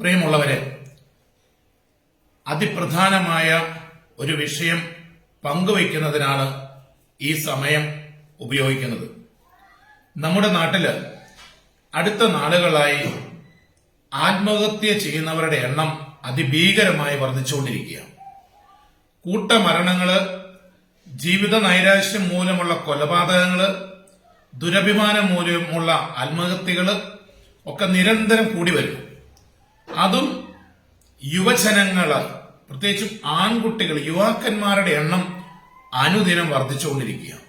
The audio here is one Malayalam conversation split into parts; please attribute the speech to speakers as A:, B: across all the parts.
A: പ്രിയമുള്ളവരെ അതിപ്രധാനമായ ഒരു വിഷയം പങ്കുവയ്ക്കുന്നതിനാണ് ഈ സമയം ഉപയോഗിക്കുന്നത്. നമ്മുടെ നാട്ടിൽ അടുത്ത നാളുകളായി ആത്മഹത്യ ചെയ്യുന്നവരുടെ എണ്ണം അതിഭീകരമായി വർദ്ധിച്ചുകൊണ്ടിരിക്കുകയാണ്. കൂട്ടമരണങ്ങൾ ജീവിത നൈരാശ്യം മൂലമുള്ള കൊലപാതകങ്ങൾ ദുരഭിമാനം മൂലമുള്ള ആത്മഹത്യകൾ ഒക്കെ നിരന്തരം കൂടി വരുന്നു. അതും യുവജനങ്ങൾ പ്രത്യേകിച്ചും ആൺകുട്ടികൾ യുവാക്കന്മാരുടെ എണ്ണം അനുദിനം വർദ്ധിച്ചുകൊണ്ടിരിക്കുകയാണ്.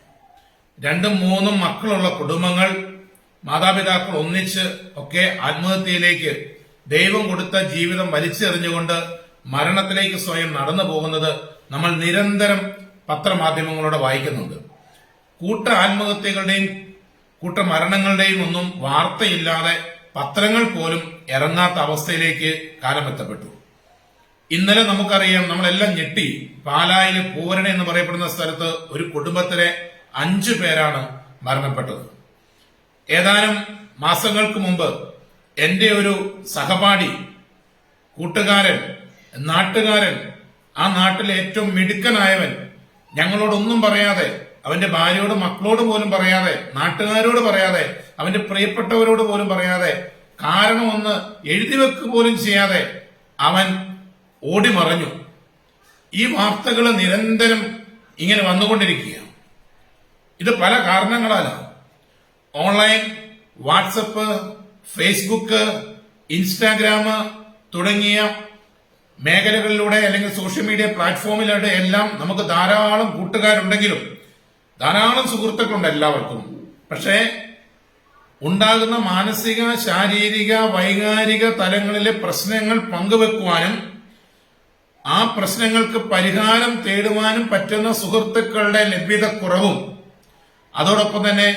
A: രണ്ടും മൂന്നും മക്കളുള്ള കുടുംബങ്ങൾ മാതാപിതാക്കൾ ഒന്നിച്ച് ഒക്കെ ആത്മഹത്യയിലേക്ക് ദൈവം കൊടുത്ത ജീവിതം വലിച്ചെറിഞ്ഞുകൊണ്ട് മരണത്തിലേക്ക് സ്വയം നടന്നു പോകുന്നത് നമ്മൾ നിരന്തരം പത്രമാധ്യമങ്ങളോടെ വായിക്കുന്നുണ്ട്. കൂട്ട ആത്മഹത്യകളുടെയും കൂട്ട മരണങ്ങളുടെയും ഒന്നും വാർത്തയില്ലാതെ പത്രങ്ങൾ പോലും ഇറങ്ങാത്ത അവസ്ഥയിലേക്ക് കാലമെത്തപ്പെട്ടു. ഇന്നലെ നമുക്കറിയാം നമ്മളെല്ലാം ഞെട്ടി പാലായിലെ പൂവരണ എന്ന് പറയപ്പെടുന്ന സ്ഥലത്ത് ഒരു കുടുംബത്തിലെ അഞ്ചു പേരാണ് മരണപ്പെട്ടത്. ഏതാനും മാസങ്ങൾക്ക് മുമ്പ് എന്റെ ഒരു സഹപാഠി കൂട്ടുകാരൻ നാട്ടുകാരൻ ആ നാട്ടിലെ ഏറ്റവും മിടുക്കനായവൻ ഞങ്ങളോടൊന്നും പറയാതെ അവന്റെ ഭാര്യയോട് മക്കളോട് പോലും പറയാതെ നാട്ടുകാരോട് പറയാതെ അവന്റെ പ്രിയപ്പെട്ടവരോട് പോലും പറയാതെ കാരണമൊന്ന് എഴുതി വെക്ക് പോലും ചെയ്യാതെ അവൻ ഓടിമറഞ്ഞു. ഈ വാർത്തകൾ നിരന്തരം ഇങ്ങനെ വന്നുകൊണ്ടിരിക്കുകയാണ്. ഇത് പല കാരണങ്ങളാലാണ്. ഓൺലൈൻ വാട്സപ്പ് ഫേസ്ബുക്ക് ഇൻസ്റ്റാഗ്രാം തുടങ്ങിയ മേഖലകളിലൂടെ അല്ലെങ്കിൽ സോഷ്യൽ മീഡിയ പ്ലാറ്റ്ഫോമിലൂടെ എല്ലാം നമുക്ക് ധാരാളം കൂട്ടുകാരുണ്ടെങ്കിലും ധാരാളം സുഹൃത്തുക്കളുണ്ട് എല്ലാവർക്കും. പക്ഷേ ഉണ്ടാകുന്ന മാനസിക ശാരീരിക വൈകാരിക തലങ്ങളിലെ പ്രശ്നങ്ങൾ പങ്കുവെക്കുവാനും ആ പ്രശ്നങ്ങൾക്ക് പരിഹാരം തേടുവാനും പറ്റുന്ന സുഹൃത്തുക്കളുടെ ലഭ്യത കുറവും അതോടൊപ്പം തന്നെ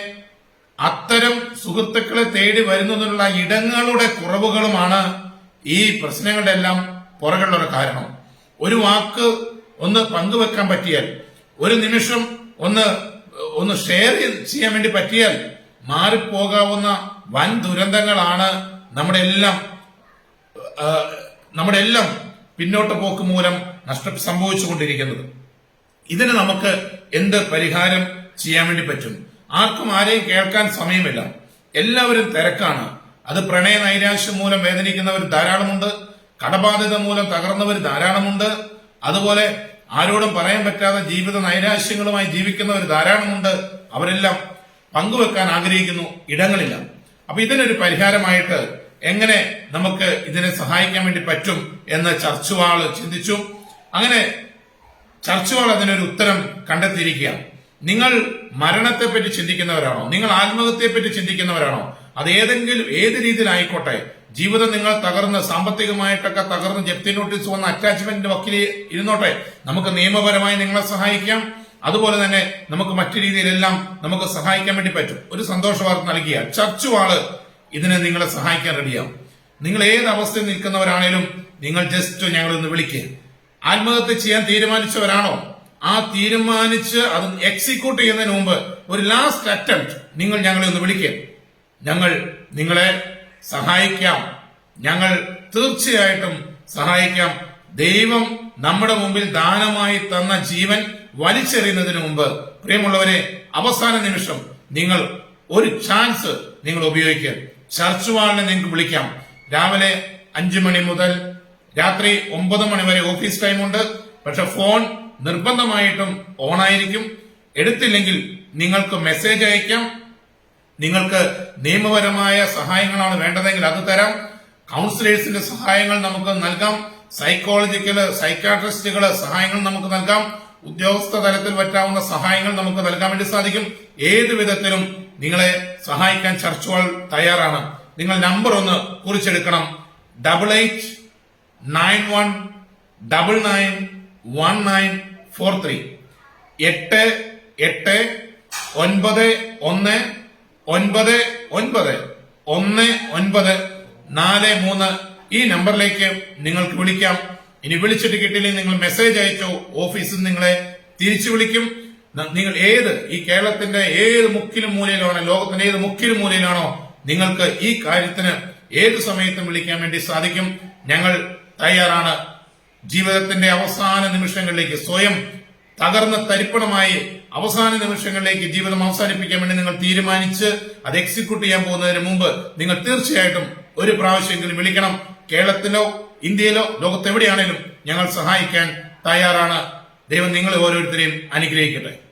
A: അത്തരം സുഹൃത്തുക്കളെ തേടി വരുന്നതിനുള്ള ഇടങ്ങളുടെ കുറവുകളുമാണ് ഈ പ്രശ്നങ്ങളുടെ എല്ലാം പുറകുള്ള ഒരു കാരണം. ഒരു വാക്ക് ഒന്ന് പങ്കുവെക്കാൻ പറ്റിയാൽ ഒരു നിമിഷം ഒന്ന് ഒന്ന് ഷെയർ ചെയ്യാൻ വേണ്ടി പറ്റിയാൽ മാറിപ്പോകാവുന്ന വൻ ദുരന്തങ്ങളാണ് നമ്മുടെ എല്ലാം നമ്മുടെ എല്ലാം പിന്നോട്ട് പോക്ക് മൂലം നഷ്ട സംഭവിച്ചുകൊണ്ടിരിക്കുന്നത്. ഇതിന് നമുക്ക് എന്ത് പരിഹാരം ചെയ്യാൻ വേണ്ടി പറ്റും? ആർക്കും ആരെയും കേൾക്കാൻ സമയമില്ല. എല്ലാവരും തിരക്കാണ്. അത് പ്രണയ നൈരാശ്യം മൂലം വേദനിക്കുന്നവർ ധാരാളമുണ്ട്. കടബാധിത മൂലം തകർന്നവർ ധാരാളമുണ്ട്. അതുപോലെ ആരോടും പറയാൻ പറ്റാതെ ജീവിത നൈരാശ്യങ്ങളുമായി ജീവിക്കുന്നവർ ധാരാളമുണ്ട്. അവരെല്ലാം പങ്കുവെക്കാൻ ആഗ്രഹിക്കുന്നു ഇടങ്ങളില്ല. അപ്പൊ ഇതിനൊരു പരിഹാരമായിട്ട് എങ്ങനെ നമുക്ക് ഇതിനെ സഹായിക്കാൻ വേണ്ടി പറ്റും എന്ന് ചർച്ചുവാൾ ചിന്തിച്ചു. അങ്ങനെ ചർച്ചുവാൾ അതിനൊരു ഉത്തരം കണ്ടെത്തിയിരിക്കുകയാണ്. നിങ്ങൾ മരണത്തെ പറ്റി ചിന്തിക്കുന്നവരാണോ? നിങ്ങൾ ആത്മഹത്യയെപ്പറ്റി ചിന്തിക്കുന്നവരാണോ? അത് ഏതെങ്കിലും ഏത് രീതിയിലായിക്കോട്ടെ ജീവിതം നിങ്ങൾ തകർന്ന് സാമ്പത്തികമായിട്ടൊക്കെ തകർന്ന് ജപ്തി നോട്ടീസ് വന്ന അറ്റാച്ച്മെന്റിന്റെ വക്കീൽ ഇരുന്നോട്ടെ നമുക്ക് നിയമപരമായി നിങ്ങളെ സഹായിക്കാം. അതുപോലെ തന്നെ നമുക്ക് മറ്റു രീതിയിലെല്ലാം നമുക്ക് സഹായിക്കാൻ വേണ്ടി പറ്റും. ഒരു സന്തോഷ വാർത്ത നൽകിയ ചർച്ചുവാൾ ഇതിനെ നിങ്ങളെ സഹായിക്കാൻ റെഡിയാവും. നിങ്ങൾ ഏത് അവസ്ഥയിൽ നിൽക്കുന്നവരാണേലും നിങ്ങൾ ജസ്റ്റ് ഞങ്ങളൊന്ന് വിളിക്കുക ആത്മഹത്യ ചെയ്യാൻ തീരുമാനിച്ചവരാണോ? ആ തീരുമാനിച്ച് അത് എക്സിക്യൂട്ട് ചെയ്യുന്നതിന് മുമ്പ് ഒരു ലാസ്റ്റ് അറ്റംപ്റ്റ് നിങ്ങൾ ഞങ്ങളെ ഒന്ന് വിളിക്കുക ഞങ്ങൾ നിങ്ങളെ സഹായിക്കാം. ഞങ്ങൾ തീർച്ചയായിട്ടും സഹായിക്കാം. ദൈവം നമ്മുടെ മുമ്പിൽ ദാനമായി തന്ന ജീവൻ വലിച്ചെറിയുന്നതിന് മുമ്പ് പ്രിയമുള്ളവരെ അവസാന നിമിഷം നിങ്ങൾ ഒരു ചാൻസ് നിങ്ങൾ ഉപയോഗിക്കുക. ചർച്ച് വാളിനെ നിങ്ങൾക്ക് വിളിക്കാം. രാവിലെ അഞ്ചു മണി മുതൽ രാത്രി ഒമ്പത് മണി വരെ ഓഫീസ് ടൈം ഉണ്ട്. പക്ഷെ ഫോൺ നിർബന്ധമായിട്ടും ഓൺ ആയിരിക്കും. എടുത്തില്ലെങ്കിൽ നിങ്ങൾക്ക് മെസ്സേജ് അയക്കാം. നിങ്ങൾക്ക് നിയമപരമായ സഹായങ്ങളാണ് വേണ്ടതെങ്കിൽ അത് തരാം. കൗൺസിലേഴ്സിന്റെ സഹായങ്ങൾ നമുക്ക് നൽകാം. സൈക്കോളജിക്കൽ സൈക്കാട്രിസ്റ്റുകൾ സഹായങ്ങൾ നമുക്ക് നൽകാം. ഉദ്യോഗസ്ഥ തലത്തിൽ പറ്റാവുന്ന സഹായങ്ങൾ നമുക്ക് നൽകാൻ വേണ്ടി സാധിക്കും. ഏത് വിധത്തിലും നിങ്ങളെ സഹായിക്കാൻ ചർച്ചുകൾ തയ്യാറാണ്. നിങ്ങൾ നമ്പർ ഒന്ന് കുറിച്ചെടുക്കണം. Double eight nine one double nine one nine four three. എട്ട് എട്ട് ഒൻപത് ഒന്ന് ഒൻപത് ഒൻപത് ഒന്ന് ഒൻപത് നാല് മൂന്ന് ഈ നമ്പറിലേക്ക് നിങ്ങൾക്ക് വിളിക്കാം. ഇനി വിളിച്ചിട്ട് കിട്ടില്ലെങ്കിൽ നിങ്ങൾ മെസ്സേജ് അയച്ചോ ഓഫീസിൽ നിങ്ങളെ തിരിച്ചു വിളിക്കും. നിങ്ങൾ ഏത് ഈ കേരളത്തിന്റെ ഏത് മുക്കിലും മൂലയിലാണോ ലോകത്തിന്റെ ഏത് മുക്കിലും മൂലയിലാണോ നിങ്ങൾക്ക് ഈ കാര്യത്തിന് ഏത് സമയത്തും വിളിക്കാൻ വേണ്ടി സാധിക്കും. ഞങ്ങൾ തയ്യാറാണ്. ജീവിതത്തിന്റെ അവസാന നിമിഷങ്ങളിലേക്ക് സ്വയം തകർന്ന തരിപ്പണമായി അവസാന നിമിഷങ്ങളിലേക്ക് ജീവിതം അവസാനിപ്പിക്കാൻ വേണ്ടി നിങ്ങൾ തീരുമാനിച്ച് അത് എക്സിക്യൂട്ട് ചെയ്യാൻ പോകുന്നതിന് മുമ്പ് നിങ്ങൾ തീർച്ചയായിട്ടും ഒരു പ്രാവശ്യമെങ്കിലും വിളിക്കണം. കേരളത്തിലോ ഇന്ത്യയിലോ ലോകത്തെവിടെയാണേലും ഞങ്ങൾ സഹായിക്കാൻ തയ്യാറാണ്. ദൈവം നിങ്ങളെ ഓരോരുത്തരെയും അനുഗ്രഹിക്കട്ടെ.